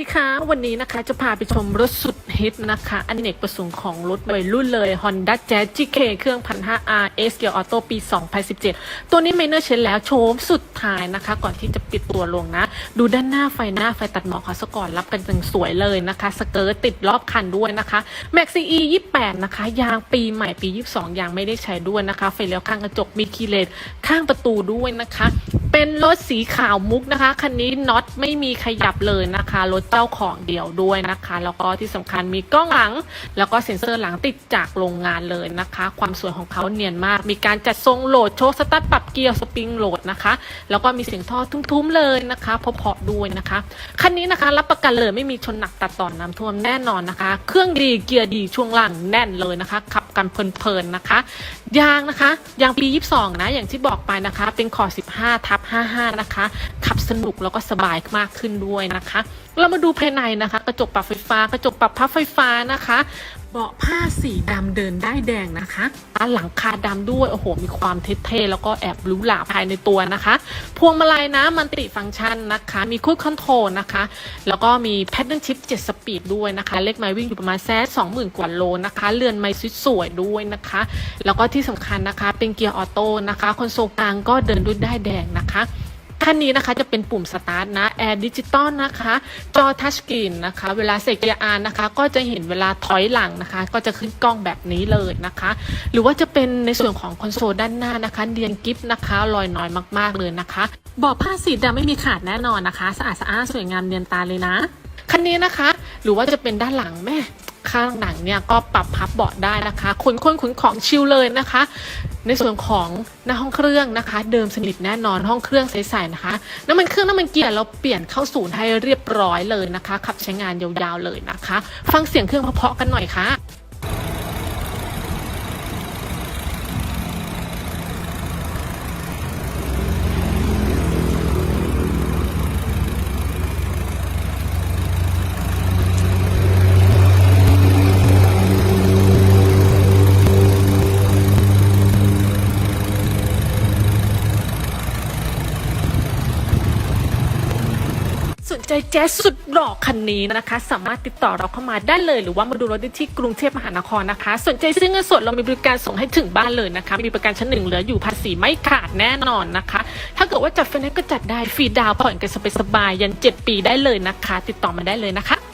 สวัสดีค่ะ วันนี้นะคะจะพาไปชมรถสุดฮิตนะคะอันเนกประสงค์ของรถวัยรุ่นเลย Honda Jazz GK เครื่อง 1,500 RS เกียร์ออโต้ปี 2017 ตัวนี้ไม่เนอร์เชนแล้วโชมสุดท้ายนะคะ ก่อนที่จะปิดตัวลงนะ ดูด้านหน้าไฟหน้าไฟตัดหมอกเขาซะก่อนรับกันจังสวยเลยนะคะ สเกิร์ตติดรอบคันด้วยนะคะ Max CE 28 นะคะ ยางปีใหม่ปี 22 ยางไม่ได้ใช้ด้วยนะคะ ไฟเลี้ยวข้างกระจกมีคีเลนข้างประตูด้วยนะคะ เป็นรถสีขาวมุกนะคะ คันนี้น็อตไม่มีขยับเลยนะคะ รถเจ้าของเดียวด้วยนะคะ แล้วก็ที่สำคัญมีกล้องหลัง แล้วก็เซ็นเซอร์หลังติดจากโรงงานเลยนะคะ ความสวยของเขาเนียนมาก มีการจัดทรงโหลดโชว์สตาร์ทปรับเกียร์สปริงโหลดนะคะ แล้วก็มีเสียงท่อทุ้มๆเลยนะคะเพาะๆด้วยนะคะ คันนี้นะคะรับประกันเลยไม่มีชนหนักตัดต่อนน้ำท่วมแน่นอนนะคะ เครื่องดีเกียร์ดีช่วงล่างแน่นเลยนะคะขับกันเพลินๆนะคะ ยางนะคะยางปี 22 นะ อย่างที่บอกไปนะคะ เป็นขอ15 ทับ 55 นะคะ ขับสนุกแล้วก็สบายมากขึ้นด้วยนะคะ เรามาดูภายในนะคะ กระจกปรับไฟฟ้ากระจกปรับพับไฟฟ้านะคะ เบาะผ้าสีดำเดินได้แดงนะคะด้านหลังคาดำด้วย โอ้โห มีความเท่ๆแล้วก็แอบรูหราภายในตัวนะคะ พวงมาลัยนะมันติฟังก์ชันนะคะ มีคูดคอนโทรลนะคะ แล้วก็มีแพดเดิลชิป7สปีดด้วยนะคะ เลขไม้วิ่งอยู่ประมาณแซส20,000กว่าโลนะคะ เรือนไม้สวยๆด้วยนะคะ แล้วก็ที่สำคัญนะคะ เป็นเกียร์ออโต้นะคะ คอนโซลกลางก็เดินด้วยได้แดงนะคะ คันนี้นะคะจะเป็นปุ่มสตาร์ทนะแอร์ดิจิตอลนะคะ จอทัชสกรีนนะคะ เวลาเสกเกียร์อาร์นะคะ ก็จะเห็นเวลาถอยหลังนะคะ ก็จะขึ้นกล้องแบบนี้เลยนะคะ หรือว่าจะเป็นในส่วนของคอนโซลด้านหน้านะคะเดียนกิฟต์นะคะลอยน้อยมากๆเลยนะคะเบาะผ้าสีดำไม่มีขาดแน่นอนนะคะสะอาดสะอานสวยงามเนียนตาเลยนะคันนี้นะคะ หรือว่าจะเป็นด้านหลังแม่ข้างหนังเนี่ยก็ปรับพับเบาะได้นะคะขนคนขนของชิลเลยนะคะ ในส่วนของหน้าห้องเครื่องนะคะ เดิมสนิทแน่นอนห้องเครื่องใสๆนะคะน้ำมันเครื่องน้ำมันเกียร์เราเปลี่ยนเข้าศูนย์ให้เรียบร้อยเลยนะคะ ขับใช้งานยาวๆเลยนะคะ ฟังเสียงเครื่องเพาะๆกันหน่อยค่ะ สนใจแจ๊สสุดหล่อคันนี้นะคะ สามารถติดต่อเราเข้ามาได้เลย หรือว่ามาดูรถได้ที่กรุงเทพมหานครนะคะ สนใจซื้อเงินสดเรามีบริการส่งให้ถึงบ้านเลยนะคะ มีประกันชั้นหนึ่งเหลืออยู่ภาษีไม่ขาดแน่นอนนะคะ ถ้าเกิดว่าจัดไฟแนนซ์ก็จัดได้ฟรีดาวผ่อนกันสบายๆยัน 7 ปีได้เลยนะคะ ติดต่อมาได้เลยนะคะ